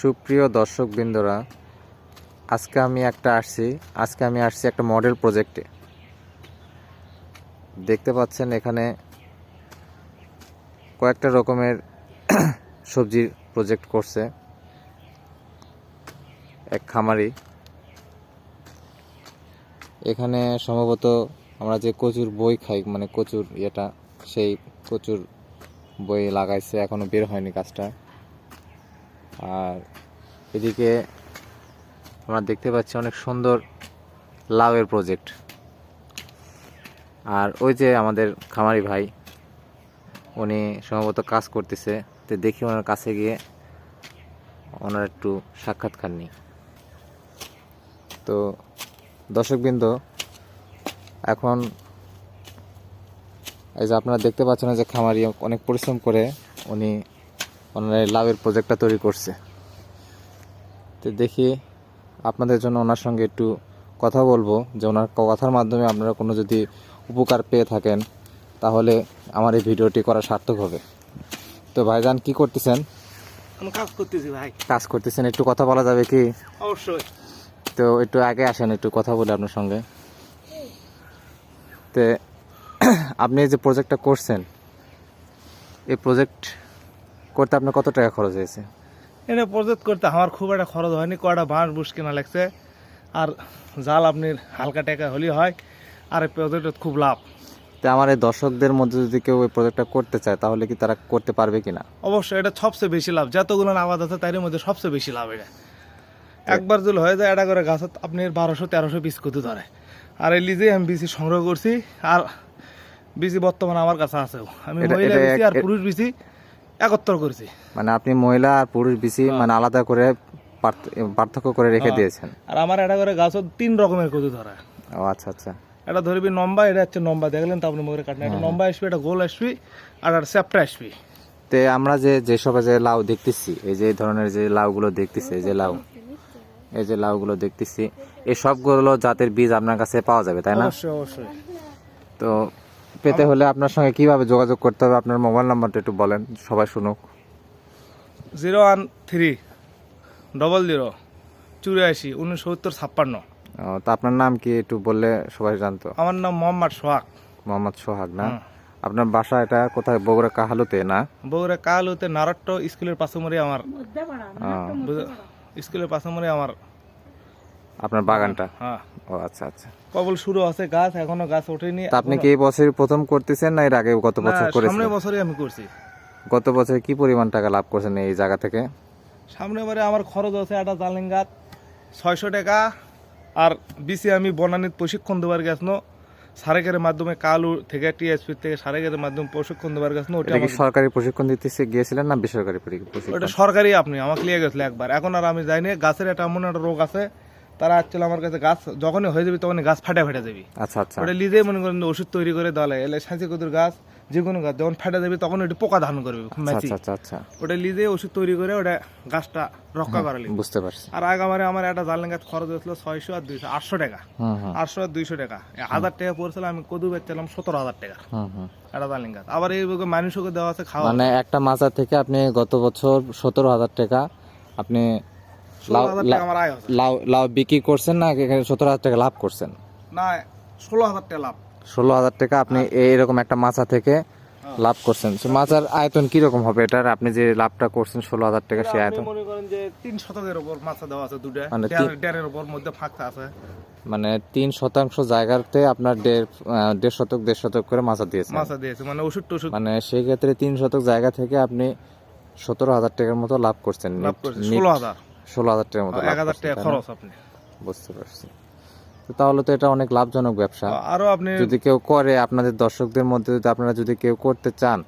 সুপ্রিয় দর্শক বিন্দুরা আজকে আমি একটা আসছি, আজকে আমি আসছি একটা মডেল প্রজেক্টে দেখতে পাচ্ছেন এখানে কয়েকটা রকমের সবজির প্রজেক্ট করছে। এক খামারি। এখানে সম্ভবত আমরা যে কচুর বই খাই মানে কচুর ইয়েটা, সেই কচুর বই লাগাইছে, এখনও বের হয়নি গাছটা। আর এদিকে আমরা দেখতে পাচ্ছি অনেক সুন্দর লাউয়ের প্রজেক্ট আর ওই যে আমাদের খামারি ভাই, উনি সম্ভবত কাজ করতেছে, তো দেখি ওনার কাছে গিয়ে ওনার একটু সাক্ষাৎকার নিই তো দর্শকবৃন্দ, এখন এই যে আপনারা দেখতে পাচ্ছেন যে খামারি অনেক পরিশ্রম করে উনি ওনার লাভের প্রজেক্টটা তৈরি করছে। তো দেখি আপনাদের জন্য ওনার সঙ্গে একটু কথা বলব যে ওনার কথার মাধ্যমে আপনারা কোনো যদি উপকার পেয়ে থাকেন তাহলে আমার এই ভিডিওটি করা সার্থক হবে। তো ভাইজান কি করতেছেন? আমি কাজ করতেছি ভাই। কাজ করতেছেন একটু কথা বলা যাবে কি? অবশ্যই। তো একটু আগে আসেন একটু কথা বলে আপনার সঙ্গে। তো আপনি যে প্রজেক্টটা করছেন এই প্রজেক্ট করতে আপনার কত টাকা খরচ হয়েছে? এটা প্রজেক্ট করতে আমার খুব একটা খরচ হয়নি কয়টা বাঁশ বুস কেনা লাগছে। আর জাল আপনি হালকা টাকা হলেই হয় আর এই প্রজেক্টত খুব লাভ। তো আমার এই দর্শকদের মধ্যে যদি কেউ এই প্রজেক্টটা করতে চায় তাহলে কি তারা করতে পারবে কিনা? অবশ্যই এটা সবচেয়ে বেশি লাভ। যতগুলো আবাদ আছে তার মধ্যে সবচেয়ে বেশি লাভ এটা। একবার যদি হয়ে যায় এটা করে গাছ আপনি বারোশো তেরোশো পিস করতে ধরে। আর এই লিজে আমি বিসি সংগ্রহ করছি আর বিসি বর্তমানে আমার কাছে আছে। আমি মহিলা বিসি আর পুরুষ বিসি একত্র করেছি। মানে আপনি মহিলা আর পুরুষ বিসি মানে আলাদা করে পার্থ- পার্থক্য করে রেখে হ্যাঁ। দিয়েছেন। আর আমার এটা করে গাছত তিন রকমের কদু ধরা। ও আচ্ছা আচ্ছা। এটা ধরবি নম্বা এটা হচ্ছে নম্বা দেখলেন তো আপনি মগরে কাটেন। এটা নম্বা আসবে এটা গোল আসবি আর আর চ্যাপটা আসবি। তে আমরা যে যেসব যে লাউ দেখতেছি এই যে ধরনের যে লাউগুলো দেখতেছি এই যে লাউ এই যে লাউগুলো দেখতেছি এই সবগুলো জাতের বীজ আপনার কাছে পাওয়া যাবে তাই না? অবশ্যই অবশ্যই। তো পেতে হলে আপনার সঙ্গে কীভাবে যোগাযোগ করতে হবে? আপনার মোবাইল নাম্বারটা একটু বলেন সবাই শুনুক। Zero one three double zero চুরাশি উনসত্তর ছাপ্পান্ন। তো আপনার নাম কি একটু বললে সবাই জানতো? আমার নাম মোহাম্মদ সোহাগ। মোহাম্মদ সোহাগ না? আপনার বাসা এটা কোথায়? বগুড়া কাহালুতে না? বগুড়া কাল হতে নারট্ট স্কুলের পাশে মরে আমার স্কুলের পাশে মরে আমার। আপনার বাগানটা? হ্যাঁ। ও আচ্ছা আচ্ছা। কবল শুরু আছে গাছ এখনও গাছ ওঠেনি। আপনি কি এই বছর প্রথম করতেছেন না এর আগে গত বছর করেছেন সামনের বছরই আমি করছি। গত বছর কি পরিমাণ টাকা লাভ করছেন এই জায়গা থেকে? সামনে বারে আমার খরচ আছে একটা জালিঙ্গাত ছয়শো টাকা। আর বিসি আমি বনানীত প্রশিক্ষণ দেওয়ার গেছনো সারেকের মাধ্যমে কালু থেকে টিএসপি থেকে সারেকের মাধ্যমে প্রশিক্ষণ দেওয়ার গেছনো ওটা কি সরকারি প্রশিক্ষণ দিতেছে গিয়েছিলেন না বেসরকারি প্রশিক্ষণ? ওটা সরকারি আপনি আমাকে লিয়ে গেছিল একবার। এখন আর আমি যাইনি গাছের একটা এমন একটা রোগ আছে তারা অ্যাকচুয়ালি আমার কাছে গাছ যখনই হয়ে যাবে তখনই গাছ ফাটে ফাটে যাবি। আচ্ছা আচ্ছা। ওটা লিজে মনে করেন ওষুধ তৈরি করে দলে এলে সাঁচি কদুর গাছ যে কোনো গাছ যখন ফাটে যাবে তখন ওটা পোকা ধারণ করবে ম্যাচি। আচ্ছা আচ্ছা আচ্ছা। ওটা লিজে ওষুধ তৈরি করে ওটা গাছটা রক্ষা করে লিবে। বুঝতে পারছি। আর আগামারে আমার একটা জালেন গাছ খরচ হয়েছিল ছয়শো আর দুইশো আটশো টাকা। আটশো আর দুইশো টাকা। হাজার টাকা পড়ছিল আমি কদু বেচছিলাম সতেরো হাজার টাকা। একটা জালেন গাছ। আবার এই মানুষকে দেওয়া আছে খাওয়া। মানে একটা মাচা থেকে আপনি গত বছর সতেরো হাজার টাকা আপনি লাউ আমার আয় হচ্ছে লাউ লাউ বিক্রি করছেন না এখানে সতেরো হাজার টাকা লাভ করছেন? না ষোলো হাজার টাকা লাভ। ষোলো হাজার টাকা আপনি এইরকম একটা মাচা থেকে লাভ করছেন। তো মাচার আয়তন কীরকম হবে? এটার আপনি যে লাভটা করছেন ষোলো হাজার টাকা সেই আয়তন। মনে করেন যে তিন শতকের উপর মাছা দেওয়া আছে দুটা মানে ডের- ডেরের উপর মধ্যে ফাঁকটা আছে। মানে তিন শতাংশ জায়গাতে আপনার দেড় দেড় শতক দেড় শতক করে মাচা দিয়েছেন। মাছা দিয়েছে মানে ওষুধ টষুধ। মানে সেই ক্ষেত্রে তিন শতক জায়গা থেকে আপনি সতেরো হাজার টাকার মতো লাভ করছেন। ষোলো হাজার। ষোলো হাজার টাকার মতো এক হাজার টাকা খরচ আপনি। বুঝতে পারছি। তো তাহলে তো এটা অনেক লাভজনক ব্যবসা। আরও আপনি যদি কেউ করে আপনাদের দর্শকদের মধ্যে যদি আপনারা যদি কেউ করতে চান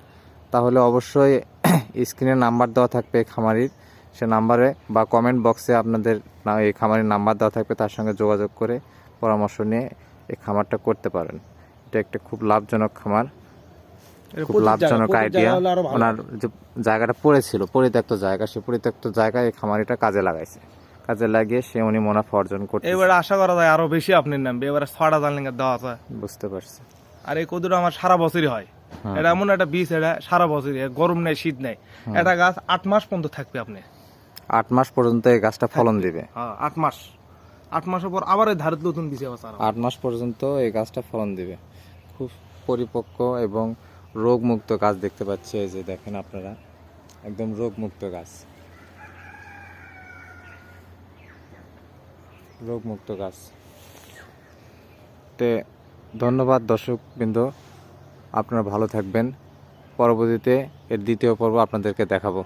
তাহলে অবশ্যই স্ক্রিনে নাম্বার দেওয়া থাকবে খামারির। সে নাম্বারে বা কমেন্ট বক্সে আপনাদের এই খামারির নাম্বার দেওয়া থাকবে তার সঙ্গে যোগাযোগ করে পরামর্শ নিয়ে এই খামারটা করতে পারেন। এটা একটা খুব লাভজনক খামার। খুব লাভজনক আইডিয়া। ওনার যে জায়গাটা পড়েছিল পরিত্যক্ত জায়গা সে পরিত্যক্ত জায়গায় এই খামারিটা কাজে লাগাইছে। কাজে লাগিয়ে সে উনি মুনাফা অর্জন করতে এবারে আশা করা যায় আরও বেশি আপনি নামবে। এবারে ছটা দেওয়া আছে বুঝতে পারছি। আর এই কদুটা আমার সারা বছরই হয়। হ্যাঁ। এটা এমন একটা বীজ এটা সারা বছরই। গরম নেই শীত নেই। এটা গাছ আট মাস পর্যন্ত থাকবে আপনি। আট মাস পর্যন্ত এই গাছটা ফলন দিবে। হ্যাঁ আট মাস। আট মাসের পর আবার এই ধারে নতুন আবার আট মাস পর্যন্ত এই গাছটা ফলন দিবে। খুব পরিপক্ক এবং রোগমুক্ত গাছ দেখতে পাচ্ছি, এই যে দেখেন আপনারা। একদম রোগমুক্ত গাছ। রোগমুক্ত গাছ। তে ধন্যবাদ দর্শকবৃন্দ। আপনারা ভালো থাকবেন। পরবর্তীতে এর দ্বিতীয় পর্ব আপনাদেরকে দেখাবো।